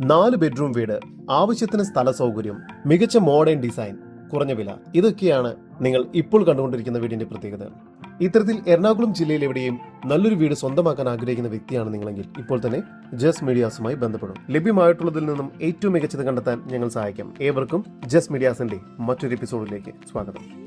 നാല് ബെഡ്റൂം വീട് ആവശ്യത്തിന് സ്ഥല സൗകര്യം മികച്ച മോഡേൺ ഡിസൈൻ കുറഞ്ഞ വില. ഇതൊക്കെയാണ് നിങ്ങൾ ഇപ്പോൾ കണ്ടുകൊണ്ടിരിക്കുന്ന വീടിന്റെ പ്രത്യേകത. ഇത്തരത്തിൽ എറണാകുളം ജില്ലയിൽ എവിടെയും നല്ലൊരു വീട് സ്വന്തമാക്കാൻ ആഗ്രഹിക്കുന്ന വ്യക്തിയാണ് നിങ്ങളെങ്കിൽ ഇപ്പോൾ തന്നെ ജസ് മീഡിയാസുമായി ബന്ധപ്പെടും. ലഭ്യമായിട്ടുള്ളതിൽ നിന്നും ഏറ്റവും മികച്ചത് കണ്ടെത്താൻ ഞങ്ങൾ സഹായിക്കാം. ഏവർക്കും ജസ് മീഡിയാസിന്റെ മറ്റൊരു എപ്പിസോഡിലേക്ക് സ്വാഗതം.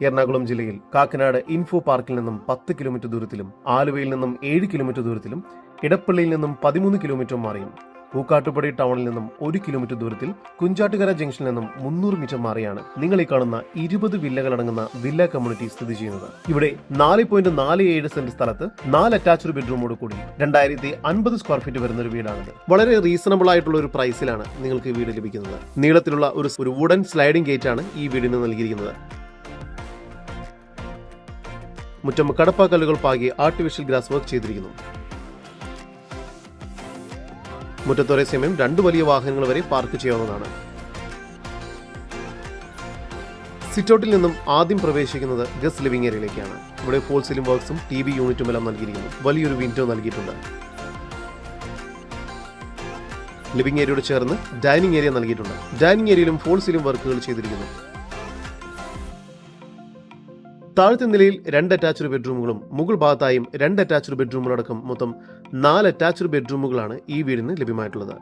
എറണാകുളം ജില്ലയിൽ കാക്കനാട് ഇൻഫോ പാർക്കിൽ നിന്നും പത്ത് കിലോമീറ്റർ ദൂരത്തിലും ആലുവയിൽ നിന്നും ഏഴ് കിലോമീറ്റർ ദൂരത്തിലും ഇടപ്പള്ളിയിൽ നിന്നും പതിമൂന്ന് കിലോമീറ്റർ മാറിയും. പൂക്കാട്ടുപടി ടൗണിൽ നിന്നും ഒരു കിലോമീറ്റർ ദൂരത്തിൽ കുഞ്ചാട്ടുകര ജംഗ്ഷനിൽ നിന്നും മുന്നൂറ് മീറ്റർ മാറിയാണ് നിങ്ങൾ ഈ കാണുന്ന ഇരുപത് വില്ലകൾ അടങ്ങുന്ന വില്ല കമ്മ്യൂണിറ്റി സ്ഥിതി ചെയ്യുന്നത്. ഇവിടെ നാല് പോയിന്റ് നാല് ഏഴ് സെന്റ് സ്ഥലത്ത് നാല് അറ്റാച്ച്ഡ് ബെഡ്റൂമോട് കൂടി രണ്ടായിരത്തി അൻപത് സ്ക്വയർ ഫീറ്റ് വരുന്ന ഒരു വീടാണിത്. വളരെ റീസണബിൾ ആയിട്ടുള്ള ഒരു പ്രൈസിലാണ് നിങ്ങൾക്ക് വീട് ലഭിക്കുന്നത്. നീളത്തിലുള്ള ഒരു വുഡൻ സ്ലൈഡിംഗ് ഗേറ്റ് ആണ് ഈ വീടിന് നൽകിയിരിക്കുന്നത്. മുറ്റം കടപ്പാക്കല്ലുകൾ പാകി ആർട്ടിഫിഷ്യൽ ഗ്രാസ് വർക്ക് ചെയ്തിരിക്കുന്നു. മുറ്റത്തൊരേ സമയം രണ്ട് വലിയ വാഹനങ്ങൾ വരെ പാർക്ക് ചെയ്യാവുന്നതാണ്. സിറ്റൗട്ടിൽ നിന്നും ആദ്യം പ്രവേശിക്കുന്നത് ഗസ്റ്റ് ലിവിംഗ് ഏരിയയിലേക്കാണ് ഇവിടെ ഫോൾ സീലിംഗ് വർക്ക്സും ടി വി യൂണിറ്റും എല്ലാം നൽകിയിരിക്കുന്നു. വലിയൊരു വിൻഡോ നൽകിയിട്ടുണ്ട്. ലിവിംഗ് ഏരിയയോട് ചേർന്ന് ഡൈനിങ് ഏരിയ നൽകിയിട്ടുണ്ട്. ഡൈനിങ് ഏരിയയിലും ഫോൾ സീലിംഗ് വർക്കുകൾ ചെയ്തിരിക്കുന്നു. താഴത്തെ നിലയിൽ രണ്ട് അറ്റാച്ച്ഡ് ബെഡ്റൂമുകളും മുകൾ ഭാഗത്തായും രണ്ട് അറ്റാച്ച്ഡ് ബെഡ്റൂമുകളടക്കം മൊത്തം നാല് അറ്റാച്ച്ഡ് ബെഡ്റൂമുകളാണ് ഈ വീടിന് ലഭ്യമായിട്ടുള്ളത്.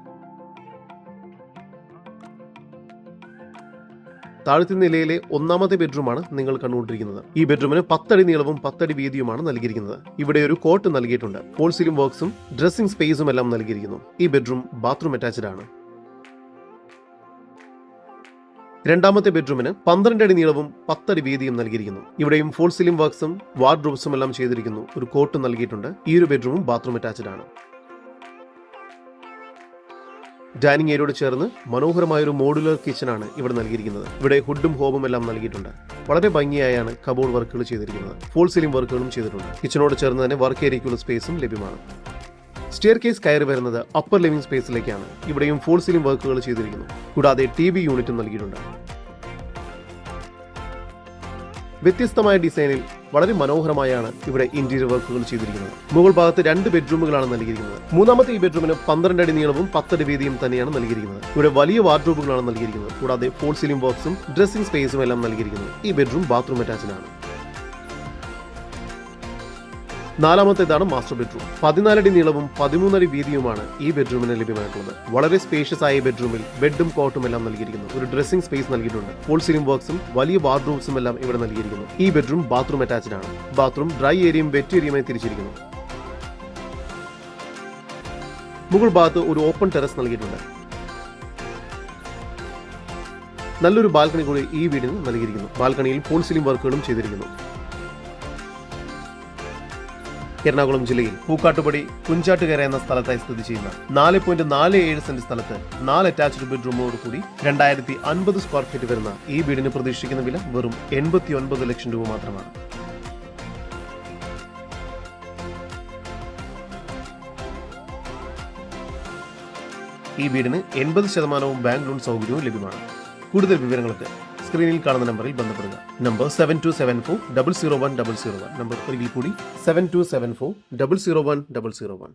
താഴത്തെ നിലയിലെ ഒന്നാമത്തെ ബെഡ്റൂമാണ് നിങ്ങൾ കണ്ടുകൊണ്ടിരിക്കുന്നത്. ഈ ബെഡ്റൂമിന് പത്തടി നീളവും പത്തടി വീതിയുമാണ് നൽകിയിരിക്കുന്നത്. ഇവിടെ ഒരു കോട്ട് നൽകിയിട്ടുണ്ട്. സീലിംഗ് വർക്ക്സും ഡ്രസ്സിംഗ് സ്പേസും എല്ലാം നൽകിയിരിക്കുന്നു. ഈ ബെഡ്റൂം ബാത്റൂം അറ്റാച്ച്ഡ് ആണ്. രണ്ടാമത്തെ ബെഡ്റൂമിന് പന്ത്രണ്ട് അടി നീളവും പത്തടി വീതിയും നൽകിയിരിക്കുന്നു. ഇവിടെയും ഫോൾ സീലിംഗ് വർക്ക്സും വാർഡ്രോബ്സും എല്ലാം ചെയ്തിരിക്കുന്നു. ഒരു കോട്ട് നൽകിയിട്ടുണ്ട്. ഈ ഒരു ബെഡ്റൂമും ബാത്റൂം അറ്റാച്ച്ഡ് ആണ്. ഡൈനിങ് ഏരിയയോട് ചേർന്ന് മനോഹരമായ ഒരു മോഡുലർ ആണ് ഇവിടെ നൽകിയിരിക്കുന്നത്. ഇവിടെ ഹുഡും ഹോബും എല്ലാം നൽകിയിട്ടുണ്ട്. വളരെ ഭംഗിയായാണ് കബോർഡ് വർക്കുകൾ ചെയ്തിരിക്കുന്നത്. ഫോൾ സീലിംഗ് വർക്കുകളും ചെയ്തിട്ടുണ്ട്. കിച്ചനോട് ചേർന്ന് തന്നെ വർക്ക് ഏരിയയ്ക്കുള്ള സ്പേസും ലഭ്യമാണ്. സ്റ്റെയർ കേസ് കയറി വരുന്നത് അപ്പർ ലിവിംഗ് സ്പേസിലേക്കാണ് ഇവിടെയും ഫോൾ സീലിംഗ് വർക്കുകൾ ചെയ്തിരിക്കുന്നു. കൂടാതെ ടി വി യൂണിറ്റും നൽകിയിട്ടുണ്ട്. വ്യത്യസ്തമായ ഡിസൈനിൽ വളരെ മനോഹരമായാണ് ഇവിടെ ഇന്റീരിയർ വർക്കുകൾ ചെയ്തിരിക്കുന്നത്. മുകൾ ഭാഗത്ത് രണ്ട് ബെഡ്റൂമുകളാണ് നൽകിയിരിക്കുന്നത്. മൂന്നാമത്തെ ഈ ബെഡ്റൂമിന് പന്ത്രണ്ട് അടി നീളവും പത്തടി വീതിയും തന്നെയാണ് നൽകിയിരിക്കുന്നത്. ഇവിടെ വലിയ വാർഡ്രോബുകളാണ് നൽകിയിരിക്കുന്നത്. കൂടാതെ ഫോൾ സീലിംഗ് ബോക്സും ഡ്രസ്സിംഗ് സ്പേസും എല്ലാം നൽകിയിരിക്കുന്നത് ഈ ബെഡ്റൂം ബാത്റൂം അറ്റാച്ച്ഡ് ആണ് നാലാമത്തേതാണ് മാസ്റ്റർ ബെഡ്റൂം. പതിനാലടി നീളവും പതിമൂന്നടി വീതിയുമാണ് ഈ ബെഡ്റൂമിന് ലഭ്യമായിട്ടുള്ളത്. വളരെ സ്പേഷ്യസ് ആയ ബെഡ്റൂമിൽ ബെഡും കോട്ടും എല്ലാം നൽകിയിരിക്കുന്നു. ഒരു ഡ്രസ്സിംഗ് സ്പേസ് നൽകിയിട്ടുണ്ട്. ഫോൾ സീലിംഗ് വർക്ക്സും വലിയ വാർഡ്രോബ്സും എല്ലാം ഇവിടെ നൽകിയിരിക്കുന്നു. ഈ ബെഡ്റൂം ബാത്റൂം അറ്റാച്ച്ഡ് ആണ്. ബാത്റൂം ഡ്രൈ ഏരിയയും വെറ്റ് ഏരിയയുമായി തിരിച്ചിരിക്കുന്നു. മുകൾ ഭാഗത്ത് ഒരു ഓപ്പൺ ടെറസ് നൽകിയിട്ടുണ്ട്. നല്ലൊരു ബാൽക്കണി കൂടി ഈ വീടിന് നൽകിയിരിക്കുന്നു. ബാൽക്കണിയിൽ ഫോൾ സീലിംഗ് വർക്കുകളും ചെയ്തിരിക്കുന്നു. എറണാകുളം ജില്ലയിൽ പൂക്കാട്ടുപടി കുഞ്ചാട്ടുകര എന്ന സ്ഥലത്തായി സ്ഥിതി ചെയ്യുന്ന നാല് പോയിന്റ് നാല് ഏഴ് സെന്റ് സ്ഥലത്ത് നാല് അറ്റാച്ച്ഡ് ബെഡ്റൂമോട് കൂടി രണ്ടായിരത്തി അൻപത് സ്ക്വയർ ഫീറ്റ് വരുന്ന ഈ വീടിന് പ്രതീക്ഷിക്കുന്ന വില വെറും എൺപത്തി ഒൻപത് ലക്ഷം രൂപ മാത്രമാണ്. ഈ വീടിന് എൺപത് ശതമാനവും ബാങ്ക് ലോൺ സൗകര്യവും ലഭ്യമാണ്. കൂടുതൽ വിവരങ്ങൾക്ക് സ്ക്രീനിൽ കാണുന്ന നമ്പറിൽ ബന്ധപ്പെടുക. Number seven two seven four double zero one double zero one number ഒരിക്കൽ കൂടി seven two seven four double zero one double zero one